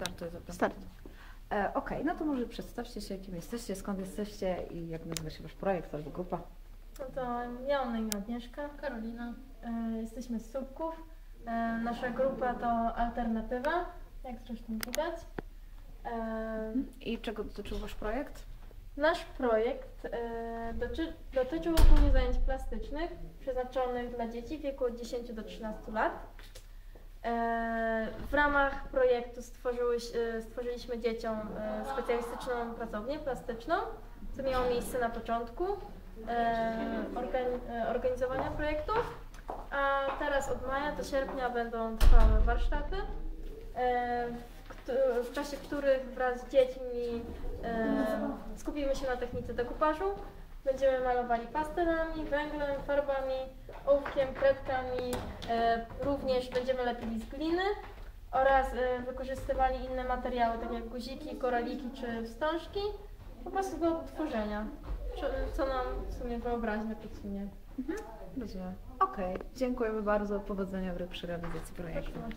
Startuję zatem. Start. E, Okej, no to może przedstawcie się, kim jesteście, skąd jesteście i jak nazywa się Wasz projekt albo grupa. No to ja mam na imię Agnieszka. Karolina. E, jesteśmy z Słupków. E, nasza grupa to Alternatywa, jak zresztą widać. E, I czego dotyczył Wasz projekt? nasz projekt e, doczy, dotyczył ogólnie zajęć plastycznych przeznaczonych dla dzieci w wieku od 10 do 13 lat. E, w ramach projektu się- stworzyliśmy dzieciom e, specjalistyczną pracownię plastyczną, co miało miejsce na początku e, organi- e, organizowania projektów, a teraz od maja do sierpnia będą trwały warsztaty, e, w, czasie których wraz z dziećmi e, skupimy się na technice dekupażu. Będziemy malowali pastelami, węglem, farbami, ołówkiem, kredkami. E, również będziemy lepili z gliny oraz e, wykorzystywali inne materiały, takie jak guziki, koraliki czy wstążki, po prostu do tworzenia, co- nam w sumie wyobraźnia podsunie. Rozumiem. Okej, dziękujemy bardzo. Powodzenia w- realizacji projektu. Proszę.